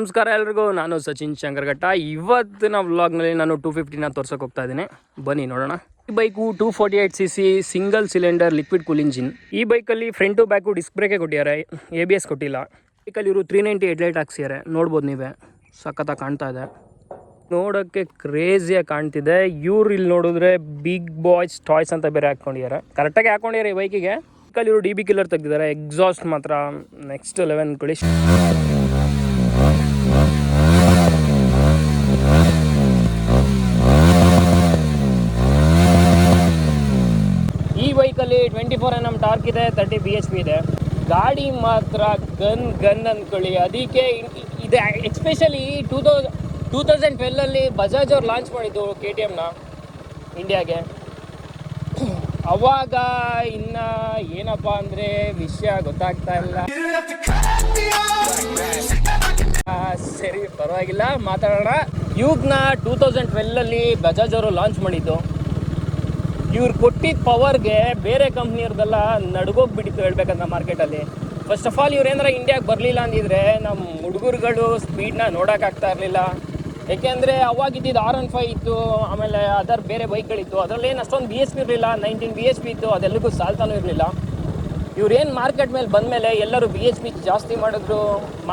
ನಮಸ್ಕಾರ ಎಲ್ರಿಗೂ, ನಾನು ಸಚಿನ್ ಶಂಕರ್ಘಟ್ಟ. ಇವತ್ತಿನ ವ್ಲಾಗ್ನಲ್ಲಿ ನಾನು ಟೂ ಫಿಫ್ಟಿನ ತೋರ್ಸೋಕೆ ಹೋಗ್ತಾ ಇದ್ದೀನಿ. ಬನ್ನಿ, ನೋಡೋಣ. ಈ bike two forty eight C C single cylinder liquid cool engine ಈ ಬೈಕಲ್ಲಿ ಫ್ರಂಟು ಬ್ಯಾಕು ಡಿಸ್ಕ್ ಬ್ರೇಕ್ ಕೊಟ್ಟಿದ್ದಾರೆ. ಎ ಬಿ ಎಸ್ ಕೊಟ್ಟಿಲ್ಲ. ಬೈಕಲ್ಲಿ ಇವರು ತ್ರೀ ನೈಂಟಿ ಹೆಡ್ಲೈಟ್ ಹಾಕ್ಸಿದ್ದಾರೆ. ನೋಡ್ಬೋದು ನೀವೇ. ಸಖತ್ತಾಗಿ ಕಾಣ್ತಾ ಇದೆ. ನೋಡೋಕ್ಕೆ ಕ್ರೇಜಿಯಾಗಿ ಕಾಣ್ತಿದೆ. ಇವ್ರು ಇಲ್ಲಿ ನೋಡಿದ್ರೆ ಬಿಗ್ ಬಾಯ್ಸ್ ಟಾಯ್ಸ್ ಅಂತ ಬೇರೆ ಹಾಕ್ಕೊಂಡಿದ್ದಾರೆ. ಕರೆಕ್ಟಾಗಿ ಹಾಕೊಂಡಿದ್ದಾರೆ ಈ ಬೈಕಿಗೆ. ಬೈಕಲ್ಲಿ ಇವರು ಡಿ ಬಿ ಕಿಲ್ಲರ್ ತೆಗ್ದಿದ್ದಾರೆ. ಎಕ್ಸಾಸ್ಟ್ ಮಾತ್ರ. ನೆಕ್ಸ್ಟ್ ಲೆವೆನ್ ಕೊಡಿ ಬೈಕಲ್ಲಿ twenty four N M torque ಇದೆ ತರ್ಟಿ ಬಿ ಎಚ್ ಪಿ ಇದೆ. ಗಾಡಿ ಮಾತ್ರ ಗನ್ ಗನ್ ಅಂದ್ಕೊಳ್ಳಿ ಅದಕ್ಕೆ ಇದು especially two thousand two thousand ಟ್ವೆಲ್ಲಲ್ಲಿ Bajaj ಅವ್ರು ಲಾಂಚ್ ಮಾಡಿದ್ದು ಕೆ ಟಿ ಎಮ್ನ ಇಂಡಿಯಾಗೆ ಅವಾಗ ಇನ್ನು ಏನಪ್ಪ ಅಂದರೆ ವಿಷಯ ಗೊತ್ತಾಗ್ತಾ ಇಲ್ಲ. ಸರಿ, ಪರವಾಗಿಲ್ಲ, ಮಾತಾಡೋಣ. ಯೂಗ್ನ ಟೂ ತೌಸಂಡ್ ಟ್ವೆಲ್ಲಲ್ಲಿ ಬಜಾಜ್ ಅವರು ಲಾಂಚ್ ಮಾಡಿದ್ದು. ಇವ್ರು ಕೊಟ್ಟಿದ್ದ ಪವರ್ಗೆ ಬೇರೆ ಕಂಪ್ನಿಯವ್ರದೆಲ್ಲ ನಡ್ಗೋಗ್ಬಿಟ್ಟಿತ್ತು ಹೇಳ್ಬೇಕಂತ ಮಾರ್ಕೆಟಲ್ಲಿ ಫಸ್ಟ್ ಆಫ್ ಆಲ್ ಇವ್ರು ಏನಾರ ಇಂಡಿಯಾಗೆ ಬರಲಿಲ್ಲ ಅಂದಿದ್ರೆ ನಮ್ಮ ಹುಡುಗರುಗಳು ಸ್ಪೀಡ್ನ ನೋಡೋಕ್ಕಾಗ್ತಾ ಇರಲಿಲ್ಲ. ಏಕೆಂದರೆ ಅವಾಗಿದ್ದಿದ್ದು ಆರ್ ಒನ್ ಫೈವ್ ಇತ್ತು, ಆಮೇಲೆ ಅದರ್ ಬೇರೆ ಬೈಕ್ಗಳಿತ್ತು. ಅದರಲ್ಲೇನು ಅಷ್ಟೊಂದು ಬಿ ಎಸ್ ಪಿ ಇರಲಿಲ್ಲ ನೈನ್ಟೀನ್ ಬಿ ಎಸ್ ಪಿ ಇತ್ತು ಅದೆಲ್ಲಗೂ ಸಾಲ್ತಾನೂ ಇರಲಿಲ್ಲ. ಇವ್ರೇನು ಮಾರ್ಕೆಟ್ ಮೇಲೆ ಬಂದಮೇಲೆ ಎಲ್ಲರೂ ಬಿ ಎಚ್ ಪಿ ಜಾಸ್ತಿ ಮಾಡಿದ್ರು.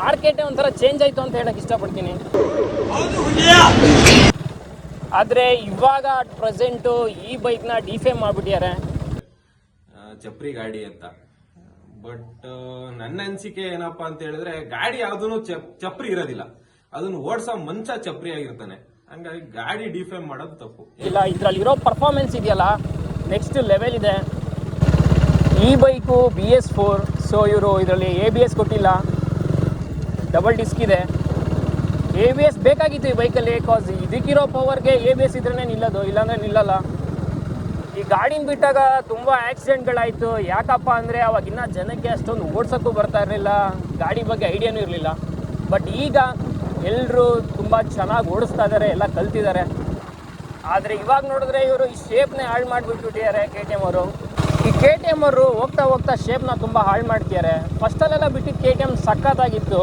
ಮಾರ್ಕೆಟೇ ಒಂಥರ ಚೇಂಜ್ ಆಯಿತು ಅಂತ ಹೇಳಕ್ಕೆ ಇಷ್ಟಪಡ್ತೀನಿ. ಆದರೆ ಇವಾಗ ಅಟ್ ಪ್ರೆಸೆಂಟು ಈ ಬೈಕ್ನ ಡಿಫೇಮ್ ಮಾಡಿಬಿಟ್ಟಿದ್ದಾರೆ. ಚಪ್ರಿ ಗಾಡಿ ಅಂತ. ಬಟ್ ನನ್ನ ಅನಿಸಿಕೆ ಏನಪ್ಪಾ ಅಂತ ಹೇಳಿದ್ರೆ ಗಾಡಿ ಯಾವ್ದು ಚಪ್ರಿ ಇರೋದಿಲ್ಲ. ಅದನ್ನ ಓಡ್ಸೋ ಮಂಚ ಚಪ್ರಿ ಆಗಿರ್ತಾನೆ. ಹಂಗಾಗಿ ಗಾಡಿ ಡಿಫೇಮ್ ಮಾಡೋದು ತಪ್ಪು. ಇಲ್ಲ ಇದರಲ್ಲಿರೋ ಪರ್ಫಾರ್ಮೆನ್ಸ್ ಇದೆಯಲ್ಲ ನೆಕ್ಸ್ಟ್ ಲೆವೆಲ್ ಇದೆ. ಈ bike B S four so ಇವರು ಇದರಲ್ಲಿ ಎ ಬಿ ಎಸ್ ಕೊಟ್ಟಿಲ್ಲ. ಡಬಲ್ ಡಿಸ್ಕ್ ಇದೆ. ಎ ಬಿ ಎಸ್ ಬೇಕಾಗಿತ್ತು ಈ ಬೈಕಲ್ಲಿ ಕಾಸ್ ಇದಕ್ಕಿರೋ ಪವರ್ಗೆ ಎ ಬಿ ಎಸ್ ಇದ್ರೇ ನಿಲ್ಲೋದು, ಇಲ್ಲಾಂದರೆ ನಿಲ್ಲಲ್ಲ. ಈ ಗಾಡಿನ ಬಿಟ್ಟಾಗ ತುಂಬ ಆಕ್ಸಿಡೆಂಟ್ಗಳಾಯಿತು ಯಾಕಪ್ಪ ಅಂದರೆ ಅವಾಗಿನ್ನ ಜನಕ್ಕೆ ಅಷ್ಟೊಂದು ಓಡ್ಸೋಕ್ಕೂ ಬರ್ತಾ ಇರಲಿಲ್ಲ. ಗಾಡಿ ಬಗ್ಗೆ ಐಡಿಯಾನೂ ಇರಲಿಲ್ಲ. ಬಟ್ ಈಗ ಎಲ್ಲರೂ ತುಂಬ ಚೆನ್ನಾಗಿ ಓಡಿಸ್ತಾ ಇದ್ದಾರೆ ಎಲ್ಲ ಕಲ್ತಿದ್ದಾರೆ ಆದರೆ ಇವಾಗ ನೋಡಿದ್ರೆ ಇವರು ಈ ಶೇಪ್ನೇ ಹಾಳು ಮಾಡಿಬಿಟ್ಬಿಟ್ಟಿದ್ದಾರೆ ಕೆ ಟಿ ಎಂ ಅವರು. ಈ ಕೆ ಟಿ ಎಂ ಅವರು ಹೋಗ್ತಾ ಹೋಗ್ತಾ ಶೇಪ್ನ ತುಂಬ ಹಾಳು ಮಾಡ್ತಿದ್ದಾರೆ. ಫಸ್ಟಲ್ಲೆಲ್ಲ ಬಿಟ್ಟಿದ್ದು ಕೆ ಟಿ ಎಂ ಸಖತ್ತಾಗಿತ್ತು.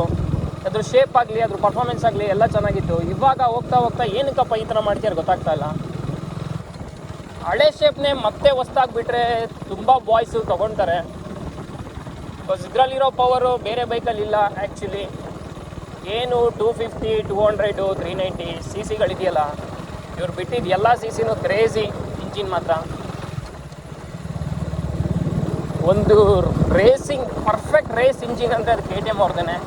ಅದ್ರ ಶೇಪ್ ಆಗಲಿ, ಅದ್ರ ಪರ್ಫಾರ್ಮೆನ್ಸ್ ಆಗಲಿ ಎಲ್ಲ ಚೆನ್ನಾಗಿತ್ತು. ಇವಾಗ ಹೋಗ್ತಾ ಹೋಗ್ತಾ ಏನಕ್ಕಪ್ಪ ಈ ಥರ ಮಾಡ್ತೀಯಾರು ಗೊತ್ತಾಗ್ತಾ ಇಲ್ಲ. ಹಳೆ ಶೇಪ್ನೇ ಮತ್ತೆ ಹೊಸ್ದಾಗಿ ಬಿಟ್ಟರೆ ತುಂಬ ಬಾಯ್ಸು ತೊಗೊಳ್ತಾರೆ ಬಿಕಾಸ್ ಇದರಲ್ಲಿರೋ ಪವರು ಬೇರೆ ಬೈಕಲ್ಲಿ ಇಲ್ಲ ಆ್ಯಕ್ಚುಲಿ ಏನು two fifty two hundred three ninety C ಸಿಗಳಿದೆಯಲ್ಲ ಇವ್ರು ಬಿಟ್ಟಿದ್ದು ಎಲ್ಲ ಸಿ ಸಿನೂ ಕ್ರೇಜಿ ಇಂಜಿನ್ ಮಾತ್ರ. ಒಂದು ರೇಸಿಂಗ್ ಪರ್ಫೆಕ್ಟ್ ರೇಸ್ ಇಂಜಿನ್ ಅಂದರೆ ಅದು ಕೆ ಟಿ ಎಂ ಅವ್ರದ್ದೇನೆ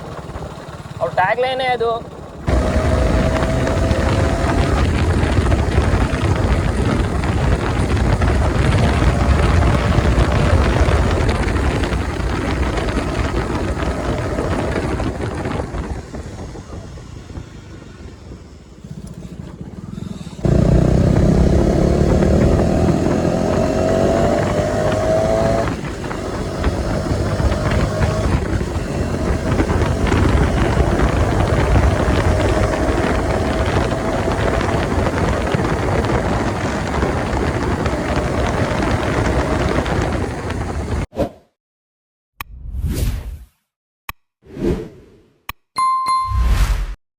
ಅವ್ರ ಟ್ಯಾಗ್ಲೈನೇ ಅದು